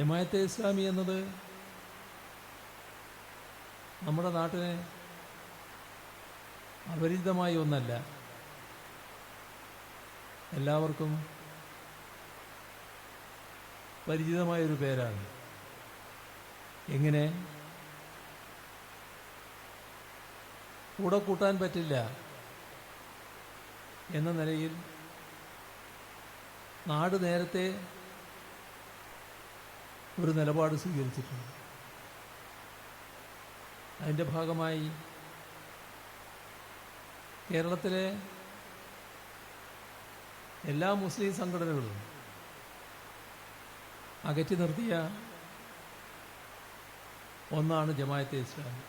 ജമായത്തെ ഇസ്ലാമി എന്നത് നമ്മുടെ നാട്ടിന് അപരിചിതമായി ഒന്നല്ല. എല്ലാവർക്കും പരിചിതമായൊരു പേരാണ്. എങ്ങനെ? കൂടെ കൂട്ടാൻ പറ്റില്ല എന്ന നിലയിൽ നാട് നേരത്തെ ഒരു നിലപാട് സ്വീകരിച്ചിട്ടുണ്ട്. അതിന്റെ ഭാഗമായി കേരളത്തിലെ എല്ലാ മുസ്ലിം സംഘടനകളും അകറ്റി നിർത്തിയ ഒന്നാണ് ജമായത്തെ ഇസ്ലാമി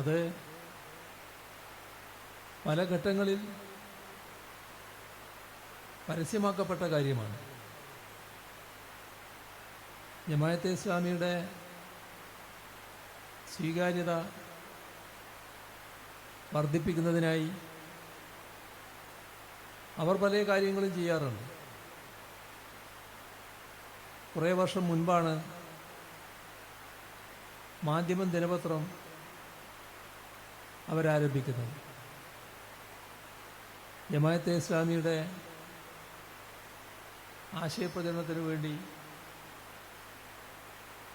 അത് പല ഘട്ടങ്ങളിൽ പരസ്യമാക്കപ്പെട്ട കാര്യമാണ്. ജമായത്തെ ഇസ്ലാമിയുടെ സ്വീകാര്യത വർദ്ധിപ്പിക്കുന്നതിനായി അവർ പല കാര്യങ്ങളും ചെയ്യാറുണ്ട്. കുറേ വർഷം മുൻപാണ് മാധ്യമം ദിനപത്രം അവരാരംഭിക്കുന്നത്. ജമായത്തെ ഇസ്ലാമിയുടെ ആശയപ്രചരണത്തിന് വേണ്ടി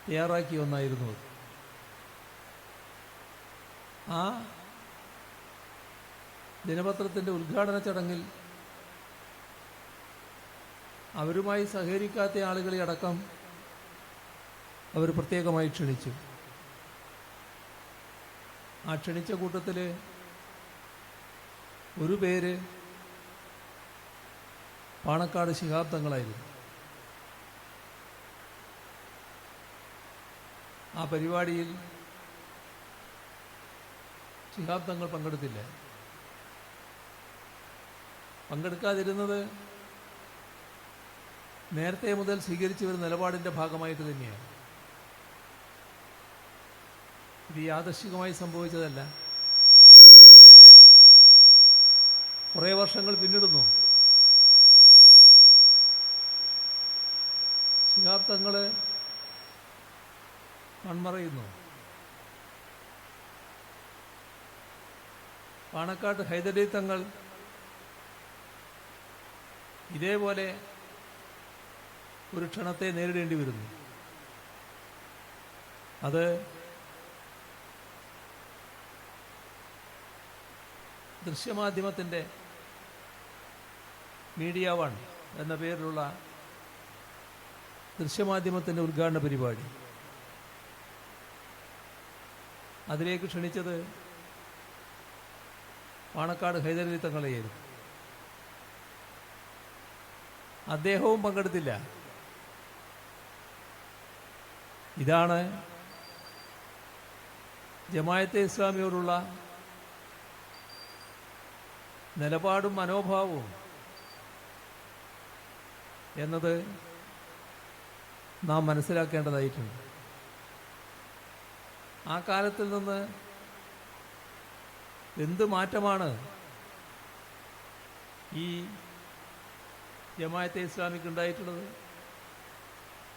തയ്യാറാക്കിയ ഒന്നായിരുന്നു അത്. ആ ദിനപത്രത്തിന്റെ ഉദ്ഘാടന ചടങ്ങിൽ അവരുമായി സഹകരിക്കാത്ത ആളുകളെ അടക്കം അവർ പ്രത്യേകമായി ക്ഷണിച്ചു. ആ ക്ഷണിച്ച കൂട്ടത്തിൽ ഒരു പേര് പാണക്കാട് ശിഹാബ് ആ പരിപാടിയിൽ ശിഹാബ് തങ്ങൾ പങ്കെടുത്തില്ല. പങ്കെടുക്കാതിരുന്നത് നേരത്തെ മുതൽ സ്വീകരിച്ചു ഒരു നിലപാടിന്റെ ഭാഗമായിട്ട് തന്നെയാണ്. ഇത് യാദർശികമായി സംഭവിച്ചതല്ല. കുറേ വർഷങ്ങൾ പിന്നിടുന്നു. പാണക്കാട്ട് ഹൈദരലി തങ്ങൾ ഇതേപോലെ ഒരു ക്ഷണത്തെ നേരിടേണ്ടി വരുന്നു. അത് ദൃശ്യമാധ്യമത്തിന്റെ മീഡിയ വൺ എന്ന പേരിലുള്ള ദൃശ്യമാധ്യമത്തിന്റെ ഉദ്ഘാടന പരിപാടി. അതിലേക്ക് ക്ഷണിച്ചത് പാണക്കാട് ഹൈദരലി തങ്ങളെയായിരുന്നു. അദ്ദേഹവും പങ്കെടുത്തില്ല. ഇതാണ് ജമായത്തെ ഇസ്ലാമിയോടുള്ള നിലപാടും മനോഭാവവും എന്നത് നാം മനസ്സിലാക്കേണ്ടതായിട്ടുണ്ട്. ആ കാലത്തിൽ നിന്ന് എന്ത് മാറ്റമാണ്? ഈ ജമായത്തെ ഇസ്ലാമിക്ക് ഉണ്ടായിട്ടുള്ളത്?